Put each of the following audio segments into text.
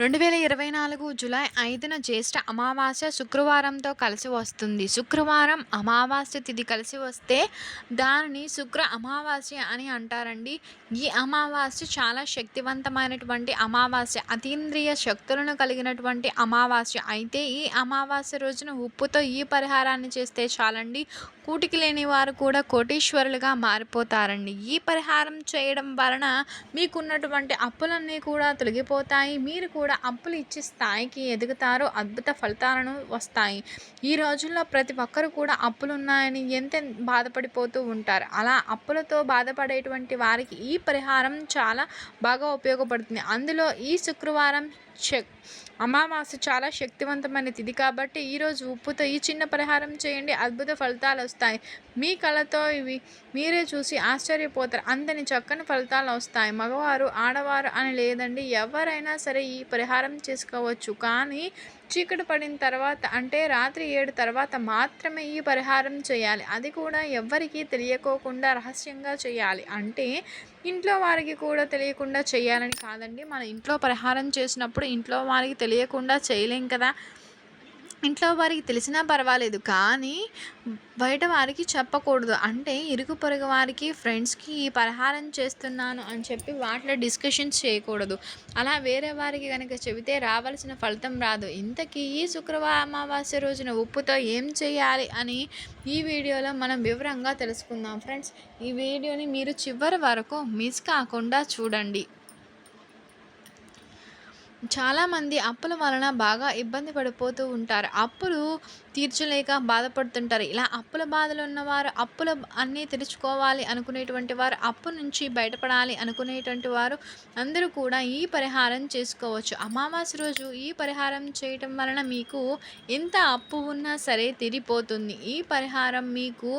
రెండు వేల ఇరవై నాలుగు జూలై ఐదున జ్యేష్ఠ అమావాస్య శుక్రవారంతో కలిసి వస్తుంది. శుక్రవారం అమావాస్య తిథి కలిసి వస్తే దానిని శుక్ర అమావాస్య అని అంటారండి. ఈ అమావాస్య చాలా శక్తివంతమైనటువంటి అమావాస్య. అతీంద్రియ శక్తులను కలిగినటువంటి అమావాస్య. అయితే ఈ అమావాస్య రోజున ఉప్పుతో ఈ పరిహారాన్ని చేస్తే చాలండి. కూటికి లేని వారు కూడా కోటీశ్వరులుగా మారిపోతారండి. ఈ పరిహారం చేయడం వలన మీకున్నటువంటి అప్పులన్నీ కూడా తొలగిపోతాయి. మీరు కూడా అప్పులు ఇచ్చే స్థాయికి ఎదుగుతారో అద్భుత ఫలితాలను వస్తాయి. ఈ రోజుల్లో ప్రతి ఒక్కరు కూడా అప్పులు ఉన్నాయని ఎంత బాధపడిపోతూ ఉంటారు. అలా అప్పులతో బాధపడేటువంటి వారికి ఈ పరిహారం చాలా బాగా ఉపయోగపడుతుంది. అందులో ఈ శుక్రవారం శక్ అమావాస్య చాలా శక్తివంతమైన తిది కాబట్టి ఈరోజు ఉప్పుతో ఈ చిన్న పరిహారం చేయండి అద్భుత ఫలితాలు వస్తాయి. మీ కళతో ఇవి మీరే చూసి ఆశ్చర్యపోతారు. అంతని చక్కని ఫలితాలు వస్తాయి. మగవారు ఆడవారు అని లేదండి ఎవరైనా సరే ఈ పరిహారం చేసుకోవచ్చు. కానీ చీకటి పడిన తర్వాత అంటే రాత్రి ఏడు తర్వాత మాత్రమే ఈ పరిహారం చేయాలి. అది కూడా ఎవ్వరికీ తెలియకోకుండా రహస్యంగా చేయాలి. అంటే ఇంట్లో వారికి కూడా తెలియకుండా చేయాలని కాదండి. మన ఇంట్లో పరిహారం చేసినప్పుడు ఇంట్లో వారికి తెలియకుండా చేయలేం కదా. ఇంట్లో వారికి తెలిసినా పర్వాలేదు కానీ బయట వారికి చెప్పకూడదు. అంటే ఇరుగు పొరుగు వారికి ఫ్రెండ్స్కి ఈ పరిహారం చేస్తున్నాను అని చెప్పి వాటిలో డిస్కషన్స్ చేయకూడదు. అలా వేరే వారికి కనుక చెబితే రావాల్సిన ఫలితం రాదు. ఇంతకీ ఈ శుక్రవారం అమావాస్య రోజున ఉప్పుతో ఏం చేయాలి అని ఈ వీడియోలో మనం వివరంగా తెలుసుకుందాం. ఫ్రెండ్స్ ఈ వీడియోని మీరు చివరి వరకు మిస్ కాకుండా చూడండి. చాలామంది అప్పుల వలన బాగా ఇబ్బంది పడిపోతూ ఉంటారు. అప్పులు తీర్చలేక బాధపడుతుంటారు. ఇలా అప్పుల బాధలు ఉన్నవారు అప్పుల అన్నీ తెరుచుకోవాలి అనుకునేటువంటి వారు అప్పు నుంచి బయటపడాలి అనుకునేటువంటి వారు అందరూ కూడా ఈ పరిహారం చేసుకోవచ్చు. అమావాస్య రోజు ఈ పరిహారం చేయటం వలన మీకు ఎంత అప్పు ఉన్నా సరే తిరిగిపోతుంది ఈ పరిహారం మీకు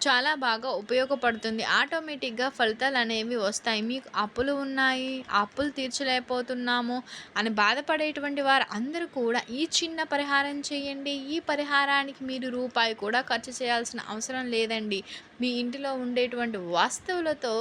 చాలా బాగా ఉపయోగపడుతుంది. ఆటోమేటిక్గా ఫలితాలు అనేవి వస్తాయి. మీకు అప్పులు ఉన్నాయి అప్పులు తీర్చలేకపోతున్నాము అని బాధపడేటువంటి వారు అందరూ కూడా ఈ చిన్న పరిహారం చేయండి. ఈ పరిహారానికి మీరు రూపాయి కూడా ఖర్చు చేయాల్సిన అవసరం లేదండి. మీ ఇంటిలో ఉండేటువంటి వస్తువులతో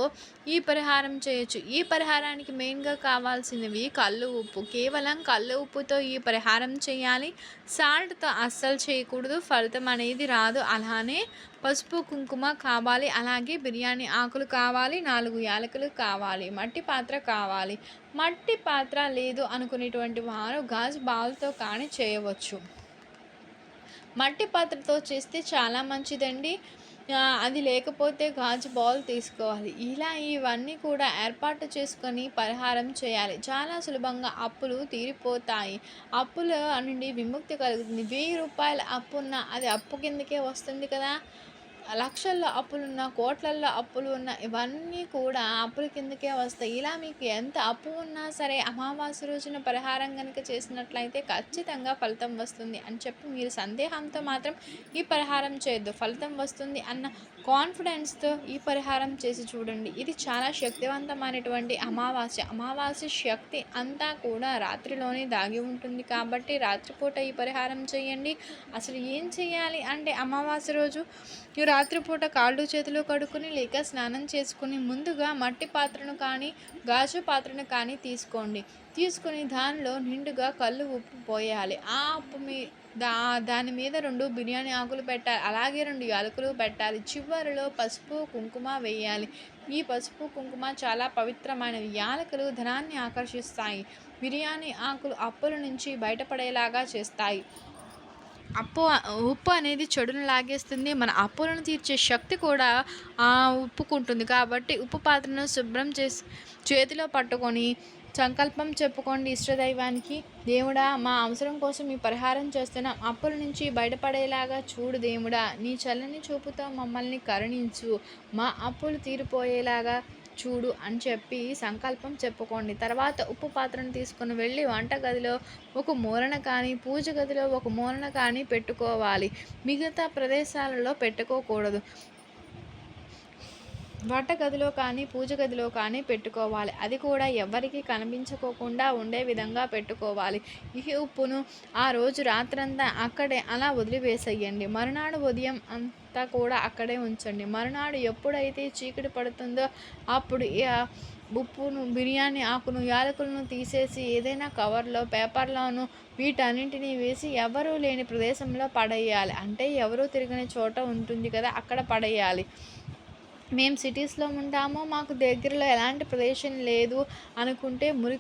ఈ పరిహారం చేయొచ్చు. ఈ పరిహారానికి మెయిన్గా కావాల్సినవి కళ్ళు ఉప్పు. కేవలం కళ్ళు ఉప్పుతో ఈ పరిహారం చేయాలి. సాల్ట్తో అస్సలు చేయకూడదు. ఫలితం అనేది రాదు. అలానే పసుపు కుంకుమ కావాలి అలాగే బిర్యానీ ఆకులు కావాలి నాలుగు యాలకులు కావాలి మట్టి పాత్ర కావాలి. మట్టి పాత్ర లేదు అనుకునేటువంటి వారు గాజు బాల్తో కానీ చేయవచ్చు. మట్టి పాత్రతో చేస్తే చాలా మంచిదండి. అది లేకపోతే గాజు బాల్ తీసుకోవాలి. ఇలా ఇవన్నీ కూడా ఏర్పాటు చేసుకొని పరిహారం చేయాలి. చాలా సులభంగా అప్పులు తీరిపోతాయి. అప్పుల నుండి విముక్తి కలుగుతుంది. వెయ్యి రూపాయల అప్పు ఉన్న అది అప్పు కిందకే వస్తుంది కదా. లక్షల్లో అప్పులున్న కోట్లల్లో అప్పులు ఉన్న ఇవన్నీ కూడా అప్పుల కిందకే వస్తాయి. ఇలా మీకు ఎంత అప్పు ఉన్నా సరే అమావాస్య రోజున పరిహారం కనుక చేసినట్లయితే ఖచ్చితంగా ఫలితం వస్తుంది అని చెప్పి మీరు సందేహంతో మాత్రం ఈ పరిహారం చేయొద్దు. ఫలితం వస్తుంది అన్న కాన్ఫిడెన్స్తో ఈ పరిహారం చేసి చూడండి. ఇది చాలా శక్తివంతమైనటువంటి అమావాస్య. అమావాస్య శక్తి అంతా కూడా రాత్రిలోనే దాగి ఉంటుంది కాబట్టి రాత్రిపూట ఈ పరిహారం చేయండి. అసలు ఏం చేయాలి అంటే అమావాస్య రోజు రాత్రిపూట కాళ్ళు చేతులు కడుక్కుని లేక స్నానం చేసుకుని ముందుగా మట్టి పాత్రను కానీ గాజు పాత్రను కానీ తీసుకోండి. తీసుకుని దానిలో నిండుగా కళ్ళు ఉప్పు పోయాలి. ఆ ఉప్పు మీ దా దాని మీద రెండు బిర్యానీ ఆకులు పెట్టాలి. అలాగే రెండు యాలకులు పెట్టాలి. చివరిలో పసుపు కుంకుమ వేయాలి. ఈ పసుపు కుంకుమ చాలా పవిత్రమైనవి. యాలకులు ధనాన్ని ఆకర్షిస్తాయి. బిర్యానీ ఆకులు అప్పుల నుంచి బయటపడేలాగా చేస్తాయి. అప్పు ఉప్పు అనేది చెడును లాగేస్తుంది. మన అప్పులను తీర్చే శక్తి కూడా ఉప్పుకుంటుంది. కాబట్టి ఉప్పు పాత్రను శుభ్రం చేసి చేతిలో పట్టుకొని సంకల్పం చెప్పుకోండి. ఇష్టదైవానికి దేవుడా మా అవసరం కోసం ఈ పరిహారం చేస్తున్నాం అప్పుల నుంచి బయటపడేలాగా చూడు దేవుడా. నీ చల్లని చూపుతో మమ్మల్ని కరుణించు. మా అప్పులు తీరిపోయేలాగా చూడు అని చెప్పి సంకల్పం చెప్పుకోండి. తర్వాత ఉప్పు పాత్రను తీసుకుని వెళ్ళి వంటగదిలో ఒక మూలన కానీ పూజ గదిలో ఒక మూలన కానీ పెట్టుకోవాలి. మిగతా ప్రదేశాలలో పెట్టుకోకూడదు. వంటగదిలో కానీ పూజ గదిలో కానీ పెట్టుకోవాలి. అది కూడా ఎవరికి కనిపించుకోకుండా ఉండే విధంగా పెట్టుకోవాలి. ఈ ఉప్పును ఆ రోజు రాత్రంతా అక్కడే అలా వదిలివేసేయండి. మరునాడు ఉదయం అంతా కూడా అక్కడే ఉంచండి. మరునాడు ఎప్పుడైతే చీకటి పడుతుందో అప్పుడు ఉప్పును బిర్యానీ ఆకును యాలకులను తీసేసి ఏదైనా కవర్లో పేపర్లోను వీటన్నింటినీ వేసి ఎవరూ లేని ప్రదేశంలో పడేయాలి. అంటే ఎవరూ తిరగని చోట ఉంటుంది కదా అక్కడ పడేయాలి. మేము సిటీస్లో ఉంటాము మాకు దగ్గరలో ఎలాంటి ప్రదేశం లేదు అనుకుంటే మురి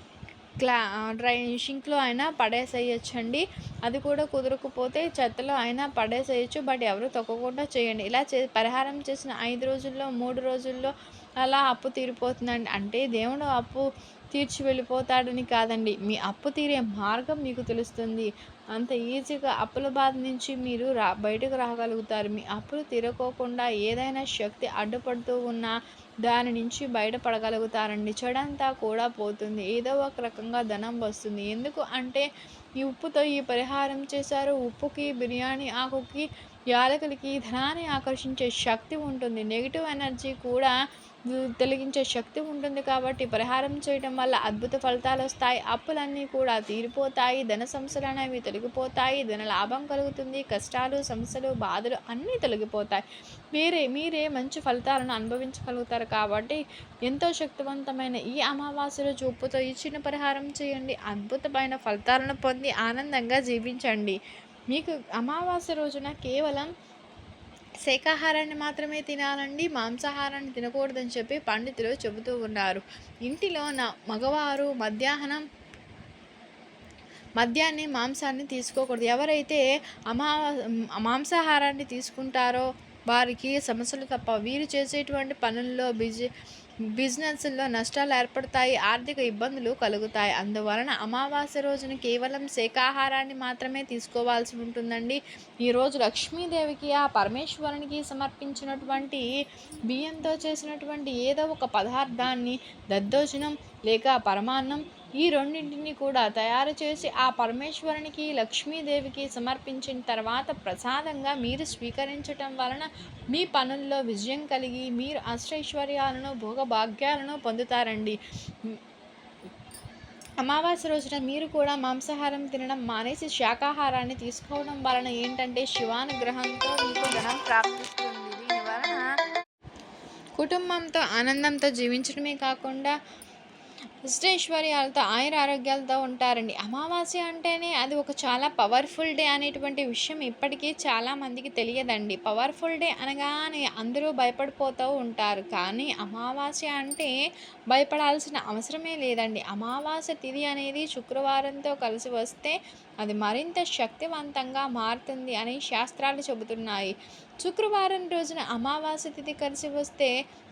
క్లా డ్రై షింక్లో అయినా పడేసేయచ్చండి. అది కూడా కుదరకపోతే చెత్తలో అయినా పడేసేయచ్చు బట్ ఎవరు తొక్కకుండా చేయండి. ఇలా చే పరిహారం చేసిన ఐదు రోజుల్లో మూడు రోజుల్లో అలా అప్పు తీరిపోతుందండి. అంటే దేవుడు అప్పు తీర్చి వెళ్ళిపోతాడని కాదండి. మీ అప్పు తీరే మార్గం మీకు తెలుస్తుంది. అంత ఈజీగా అప్పుల బాధ నుంచి మీరు రా బయటకు రాగలుగుతారు. మీ అప్పులు తీరకోకుండా ఏదైనా శక్తి అడ్డుపడుతూ ఉన్నా దాని నుంచి బయటపడగలుగుతారండి. చెడంతా కూడా పోతుంది. ఏదో ఒక రకంగా ధనం వస్తుంది. ఎందుకు అంటే ఈ ఉప్పుతో ఈ పరిహారం చేశారు. ఉప్పుకి బిర్యానీ ఆకుకి యాలకులకి ధనాన్ని ఆకర్షించే శక్తి ఉంటుంది. నెగిటివ్ ఎనర్జీ కూడా తొలగించే శక్తి ఉంటుంది కాబట్టి పరిహారం చేయడం వల్ల అద్భుత ఫలితాలు వస్తాయి. అప్పులన్నీ కూడా తీరిపోతాయి. ధన సమస్యలు అనేవి తొలగిపోతాయి. ధన లాభం కలుగుతుంది. కష్టాలు సమస్యలు బాధలు అన్నీ తొలగిపోతాయి. మీరే మీరే మంచి ఫలితాలను అనుభవించగలుగుతారు కాబట్టి ఎంతో శక్తివంతమైన ఈ అమావాస్య రోజు ఉప్పుతో ఈ చిన్న పరిహారం చేయండి. అద్భుతమైన ఫలితాలను పొంది ఆనందంగా జీవించండి. మీకు అమావాస్య రోజున కేవలం శాకాహారాన్ని మాత్రమే తినాలండి మాంసాహారాన్ని తినకూడదని చెప్పి పండితులు చెబుతూ ఉన్నారు. ఇంటిలో నా మగవారు మధ్యాహ్నం మద్యాన్ని మాంసాన్ని తీసుకోకూడదు. ఎవరైతే అమా మాంసాహారాన్ని తీసుకుంటారో వారికి సమస్యలు తప్ప వీరు చేసేటువంటి పనుల్లో బిజీ బిజినెస్లో నష్టాలు ఏర్పడతాయి ఆర్థిక ఇబ్బందులు కలుగుతాయి. అందువలన అమావాస్య రోజున కేవలం శాకాహారాన్ని మాత్రమే తీసుకోవాల్సి ఉంటుందండి. ఈరోజు లక్ష్మీదేవికి ఆ పరమేశ్వరునికి సమర్పించినటువంటి బియ్యంతో చేసినటువంటి ఏదో ఒక పదార్థాన్ని దద్దోజనం లేక పరమాన్నం ఈ రెండింటిని కూడా తయారు చేసి ఆ పరమేశ్వరునికి లక్ష్మీదేవికి సమర్పించిన తర్వాత ప్రసాదంగా మీరు స్వీకరించటం వలన మీ పనుల్లో విజయం కలిగి మీరు అష్టైశ్వర్యాలను భోగభాగ్యాలను పొందుతారండి. అమావాస్య రోజున మీరు కూడా మాంసాహారం తినడం మానేసి శాకాహారాన్ని తీసుకోవడం వలన ఏంటంటే శివానుగ్రహంతో మీకు ధనం ప్రాప్తిస్తుంది. దీనివలన కుటుంబంతో ఆనందంతో జీవించడమే కాకుండా ఇష్టైశ్వర్యాలతో ఆయుర ఆరోగ్యాలతో ఉంటారండి. అమావాస్య అంటేనే అది ఒక చాలా పవర్ఫుల్ డే అనేటువంటి విషయం ఇప్పటికీ చాలామందికి తెలియదండి. పవర్ఫుల్ డే అనగానే అందరూ భయపడిపోతూ ఉంటారు. కానీ అమావాస్య అంటే భయపడాల్సిన అవసరమే లేదండి. అమావాస్య తిథి అనేది శుక్రవారంతో కలిసి వస్తే అది మరింత శక్తివంతంగా మారుతుంది అని శాస్త్రాలు చెబుతున్నాయి. శుక్రవారం రోజున అమావాస్య తిథి కలిసి వస్తే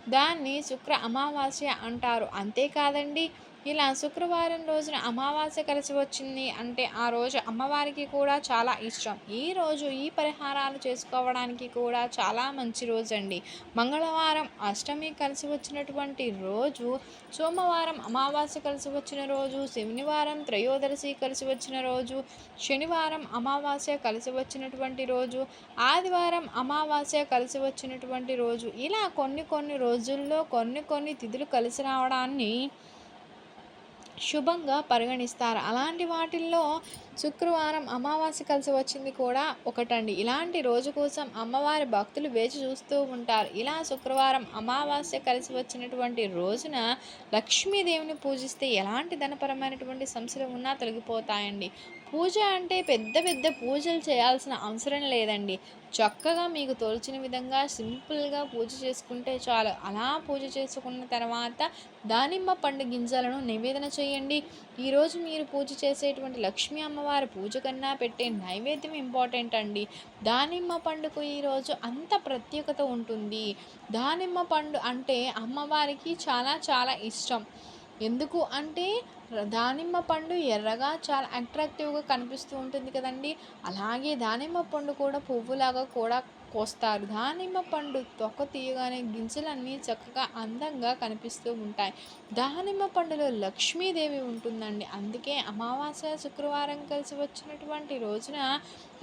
దాన్ని శుక్ర అమావాస్య అంటారు. అంతేకాదండి ఇలా శుక్రవారం రోజున అమావాస్య కలిసి వచ్చింది అంటే ఆ రోజు అమ్మవారికి కూడా చాలా ఇష్టం. ఈ రోజు ఈ పరిహారాలు చేసుకోవడానికి కూడా చాలా మంచి రోజు అండి మంగళవారం అష్టమి కలిసి వచ్చినటువంటి రోజు సోమవారం అమావాస్య కలిసి వచ్చిన రోజు శనివారం త్రయోదశి కలిసి వచ్చిన రోజు శనివారం అమావాస్య కలిసి వచ్చినటువంటి రోజు ఆదివారం అమావాస్య కలిసి వచ్చినటువంటి రోజు. ఇలా కొన్ని కొన్ని రోజుల్లో కొన్ని కొన్ని తిథులు కలిసి రావడాన్ని శుభంగా పరిగణిస్తారు. అలాంటి వాటిల్లో శుక్రవారం అమావాస్య కలిసి వచ్చింది కూడా ఒకటండి. ఇలాంటి రోజు కోసం అమ్మవారి భక్తులు వేచి చూస్తూ ఉంటారు. ఇలా శుక్రవారం అమావాస్య కలిసి వచ్చినటువంటి రోజున లక్ష్మీదేవిని పూజిస్తే ఎలాంటి ధనపరమైనటువంటి సమస్యలు ఉన్నా తొలగిపోతాయండి. పూజ అంటే పెద్ద పెద్ద పూజలు చేయాల్సిన అవసరం లేదండి. చక్కగా మీకు తోల్చిన విధంగా సింపుల్గా పూజ చేసుకుంటే చాలు. అలా పూజ చేసుకున్న తర్వాత దానిమ్మ పండు గింజలను నివేదన చేయండి. ఈరోజు మీరు పూజ చేసేటువంటి లక్ష్మీ అమ్మవారి పూజ కన్నా పెట్టే నైవేద్యం ఇంపార్టెంట్ అండి. దానిమ్మ పండుకు ఈరోజు అంత ప్రత్యేకత ఉంటుంది. దానిమ్మ పండు అంటే అమ్మవారికి చాలా చాలా ఇష్టం. ఎందుకు? అంటే దానిమ్మ పండు ఎర్రగా చాలా అట్రాక్టివ్గా కనిపిస్తూ ఉంటుంది కదండి. అలాగే దానిమ్మ పండు కూడా పువ్వులాగా కూడా కోస్తారు. దానిమ్మ పండు తొక్క తీయగానే గింజలన్నీ చక్కగా అందంగా కనిపిస్తూ ఉంటాయి. దానిమ్మ పండులో లక్ష్మీదేవి ఉంటుందండి. అందుకే అమావాస్య శుక్రవారం కలిసి వచ్చినటువంటి రోజున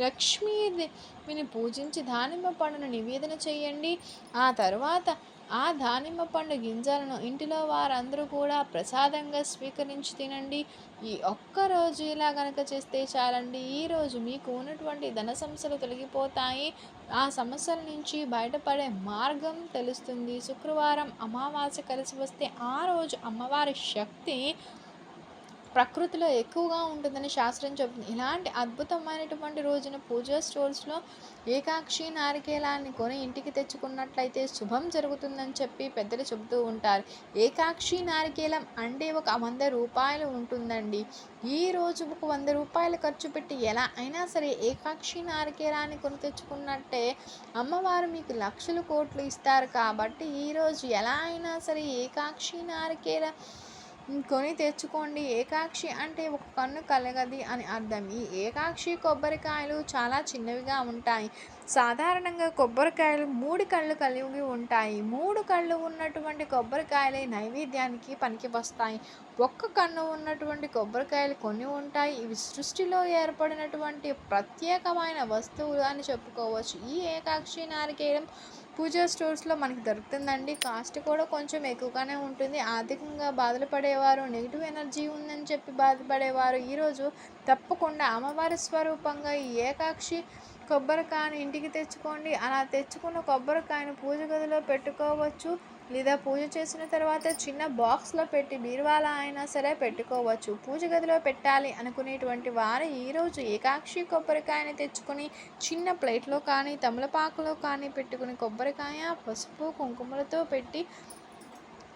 లక్ష్మీదేవిని పూజించి దానిమ్మ పండును నివేదన చేయండి. ఆ తర్వాత ఆ దానిమ్మ పండు గింజలను ఇంటిలో వారందరూ కూడా ప్రసాదంగా స్వీకరించి తినండి. ఈ ఒక్కరోజు ఇలా కనుక చేస్తే చాలండి. ఈరోజు మీకు ఉన్నటువంటి ధన సమస్యలు తొలగిపోతాయి. ఆ సమస్యల నుంచి బయటపడే మార్గం తెలుస్తుంది. శుక్రవారం అమావాస్య కలిసి వస్తే ఆ రోజు అమ్మవారి శక్తి ప్రకృతిలో ఎక్కువగా ఉంటుందని శాస్త్రం చెబుతుంది. ఇలాంటి అద్భుతమైనటువంటి రోజున పూజా స్టోర్స్లో ఏకాక్షి నారికేలాన్ని కొని ఇంటికి తెచ్చుకున్నట్లయితే శుభం జరుగుతుందని చెప్పి పెద్దలు చెబుతూ ఉంటారు. ఏకాక్షి నారికేలం అంటే ఒక వంద రూపాయలు ఉంటుందండి. ఈ రోజు ఒక వంద రూపాయలు ఖర్చు పెట్టి ఎలా అయినా సరే ఏకాక్షి నారికేలాన్ని కొని తెచ్చుకున్నట్టే అమ్మవారు మీకు లక్షలు కోట్లు ఇస్తారు కాబట్టి ఈరోజు ఎలా అయినా సరే ఏకాక్షి నారికేల కొని తెచ్చుకోండి. ఏకాక్షి అంటే ఒక కన్ను కలగది అని అర్థం. ఈ ఏకాక్షి కొబ్బరికాయలు చాలా చిన్నవిగా ఉంటాయి. సాధారణంగా కొబ్బరికాయలు మూడు కళ్ళు కలిగి ఉంటాయి. మూడు కళ్ళు ఉన్నటువంటి కొబ్బరికాయలే నైవేద్యానికి పనికి వస్తాయి ఒక్క కన్ను ఉన్నటువంటి కొబ్బరికాయలు కొన్ని ఉంటాయి. ఇవి సృష్టిలో ఏర్పడినటువంటి ప్రత్యేకమైన వస్తువులు అని చెప్పుకోవచ్చు. ఈ ఏకాక్షి నారికేయడం పూజా స్టోర్స్లో మనకి దొరుకుతుందండి. కాస్ట్ కూడా కొంచెం ఎక్కువగానే ఉంటుంది. ఆర్థికంగా బాధలు పడేవారు నెగిటివ్ ఎనర్జీ ఉందని చెప్పి బాధపడేవారు. ఈరోజు తప్పకుండా అమ్మవారి స్వరూపంగా ఈ ఏకాక్షి కొబ్బరికాయను ఇంటికి తెచ్చుకోండి. అలా తెచ్చుకున్న కొబ్బరికాయను పూజ గదిలో పెట్టుకోవచ్చు. లేదా పూజ చేసిన తర్వాత చిన్న బాక్స్లో పెట్టి బీరువాలా అయినా సరే పెట్టుకోవచ్చు. పూజ గదిలో పెట్టాలి అనుకునేటువంటి వారు ఈరోజు ఏకాక్షి కొబ్బరికాయని తెచ్చుకొని చిన్న ప్లేట్లో కానీ తమలపాకులో కానీ పెట్టుకుని కొబ్బరికాయ పసుపు కుంకుమలతో పెట్టి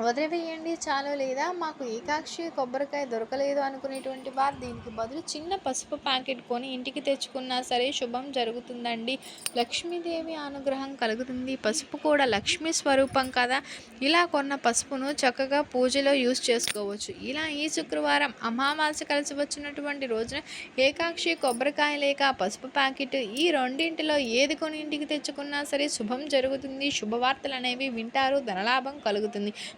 వదిలివేయండి చాలు లేదా? మాకు ఏకాక్షి కొబ్బరికాయ దొరకలేదు అనుకునేటువంటి వారు దీనికి బదులు చిన్న పసుపు ప్యాకెట్ కొని ఇంటికి తెచ్చుకున్నా సరే శుభం జరుగుతుందండి. లక్ష్మీదేవి అనుగ్రహం కలుగుతుంది. పసుపు కూడా లక్ష్మీ స్వరూపం కదా? ఇలా కొన్న పసుపును చక్కగా పూజలో యూజ్ చేసుకోవచ్చు. ఇలా ఈ శుక్రవారం అమావాస్య కలిసి వచ్చినటువంటి రోజున ఏకాక్షి కొబ్బరికాయ లేక పసుపు ప్యాకెట్ ఈ రెండింటిలో ఏది కొని ఇంటికి తెచ్చుకున్నా సరే శుభం జరుగుతుంది. శుభవార్తలు అనేవి వింటారు ధనలాభం కలుగుతుంది.